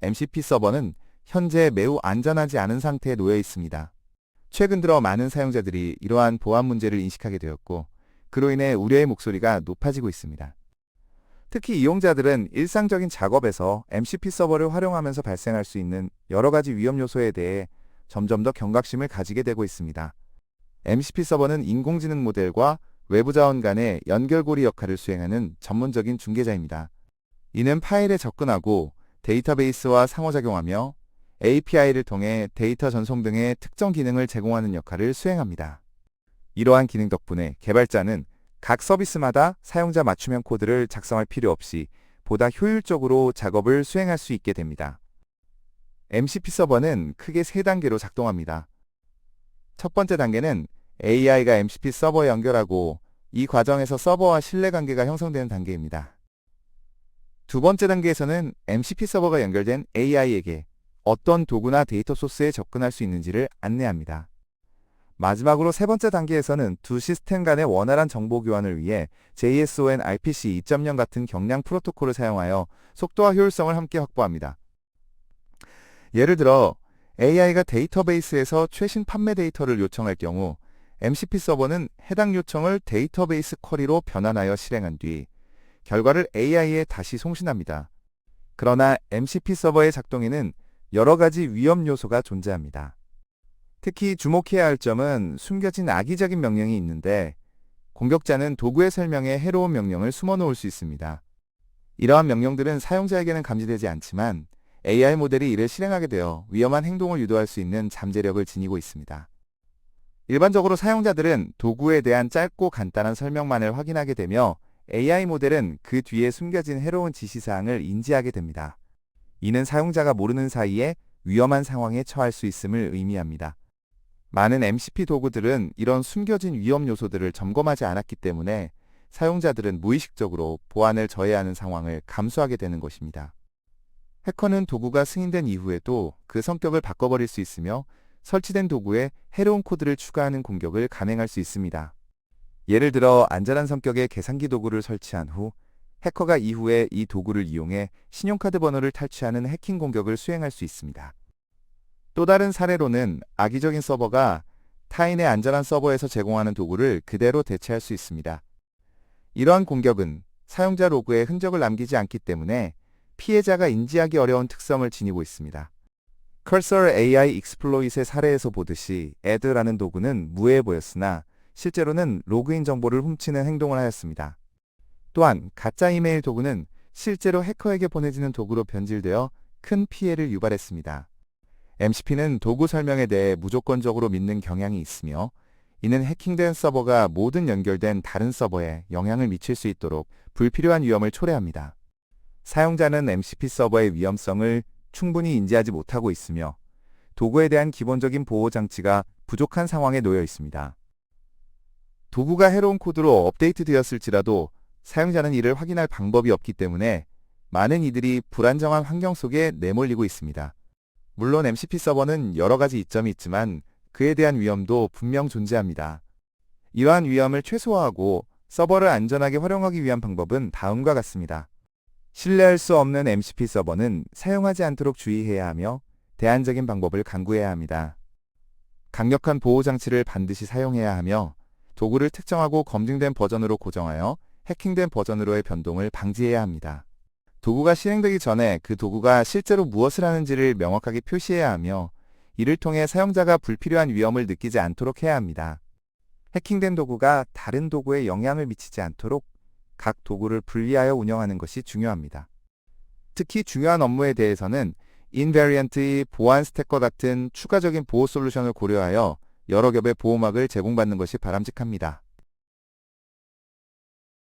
MCP 서버는 현재 매우 안전하지 않은 상태에 놓여 있습니다. 최근 들어 많은 사용자들이 이러한 보안 문제를 인식하게 되었고, 그로 인해 우려의 목소리가 높아지고 있습니다. 특히 이용자들은 일상적인 작업에서 MCP 서버를 활용하면서 발생할 수 있는 여러 가지 위험 요소에 대해 점점 더 경각심을 가지게 되고 있습니다. MCP 서버는 인공지능 모델과 외부 자원 간의 연결고리 역할을 수행하는 전문적인 중개자입니다. 이는 파일에 접근하고 데이터베이스와 상호작용하며 API를 통해 데이터 전송 등의 특정 기능을 제공하는 역할을 수행합니다. 이러한 기능 덕분에 개발자는 각 서비스마다 사용자 맞춤형 코드를 작성할 필요 없이 보다 효율적으로 작업을 수행할 수 있게 됩니다. MCP 서버는 크게 세 단계로 작동합니다. 첫 번째 단계는 AI가 MCP 서버에 연결하고 이 과정에서 서버와 신뢰관계가 형성되는 단계입니다. 두 번째 단계에서는 MCP 서버가 연결된 AI에게 어떤 도구나 데이터 소스에 접근할 수 있는지를 안내합니다. 마지막으로 세 번째 단계에서는 두 시스템 간의 원활한 정보 교환을 위해 JSON RPC 2.0 같은 경량 프로토콜을 사용하여 속도와 효율성을 함께 확보합니다. 예를 들어 AI가 데이터베이스에서 최신 판매 데이터를 요청할 경우 MCP 서버는 해당 요청을 데이터베이스 쿼리로 변환하여 실행한 뒤 결과를 AI에 다시 송신합니다. 그러나 MCP 서버의 작동에는 여러 가지 위험 요소가 존재합니다. 특히 주목해야 할 점은 숨겨진 악의적인 명령이 있는데 공격자는 도구의 설명에 해로운 명령을 숨어 놓을 수 있습니다. 이러한 명령들은 사용자에게는 감지되지 않지만 AI 모델이 이를 실행하게 되어 위험한 행동을 유도할 수 있는 잠재력을 지니고 있습니다. 일반적으로 사용자들은 도구에 대한 짧고 간단한 설명만을 확인하게 되며 AI 모델은 그 뒤에 숨겨진 해로운 지시사항을 인지하게 됩니다. 이는 사용자가 모르는 사이에 위험한 상황에 처할 수 있음을 의미합니다. 많은 MCP 도구들은 이런 숨겨진 위험 요소들을 점검하지 않았기 때문에 사용자들은 무의식적으로 보안을 저해하는 상황을 감수하게 되는 것입니다. 해커는 도구가 승인된 이후에도 그 성격을 바꿔버릴 수 있으며 설치된 도구에 해로운 코드를 추가하는 공격을 감행할 수 있습니다. 예를 들어 안전한 성격의 계산기 도구를 설치한 후 해커가 이후에 이 도구를 이용해 신용카드 번호를 탈취하는 해킹 공격을 수행할 수 있습니다. 또 다른 사례로는 악의적인 서버가 타인의 안전한 서버에서 제공하는 도구를 그대로 대체할 수 있습니다. 이러한 공격은 사용자 로그에 흔적을 남기지 않기 때문에 피해자가 인지하기 어려운 특성을 지니고 있습니다. Cursor AI Exploit의 사례에서 보듯이 add라는 도구는 무해해 보였으나 실제로는 로그인 정보를 훔치는 행동을 하였습니다. 또한 가짜 이메일 도구는 실제로 해커에게 보내지는 도구로 변질되어 큰 피해를 유발했습니다. MCP는 도구 설명에 대해 무조건적으로 믿는 경향이 있으며 이는 해킹된 서버가 모든 연결된 다른 서버에 영향을 미칠 수 있도록 불필요한 위험을 초래합니다. 사용자는 MCP 서버의 위험성을 충분히 인지하지 못하고 있으며 도구에 대한 기본적인 보호 장치가 부족한 상황에 놓여 있습니다. 도구가 해로운 코드로 업데이트 되었을지라도 사용자는 이를 확인할 방법이 없기 때문에 많은 이들이 불안정한 환경 속에 내몰리고 있습니다. 물론 MCP 서버는 여러 가지 이점이 있지만 그에 대한 위험도 분명 존재합니다. 이러한 위험을 최소화하고 서버를 안전하게 활용하기 위한 방법은 다음과 같습니다. 신뢰할 수 없는 MCP 서버는 사용하지 않도록 주의해야 하며 대안적인 방법을 강구해야 합니다. 강력한 보호 장치를 반드시 사용해야 하며 도구를 특정하고 검증된 버전으로 고정하여 해킹된 버전으로의 변동을 방지해야 합니다. 도구가 실행되기 전에 그 도구가 실제로 무엇을 하는지를 명확하게 표시해야 하며 이를 통해 사용자가 불필요한 위험을 느끼지 않도록 해야 합니다. 해킹된 도구가 다른 도구에 영향을 미치지 않도록 각 도구를 분리하여 운영하는 것이 중요합니다. 특히 중요한 업무에 대해서는 인베리언트의 보안 스태커 같은 추가적인 보호 솔루션을 고려하여 여러 겹의 보호막을 제공받는 것이 바람직합니다.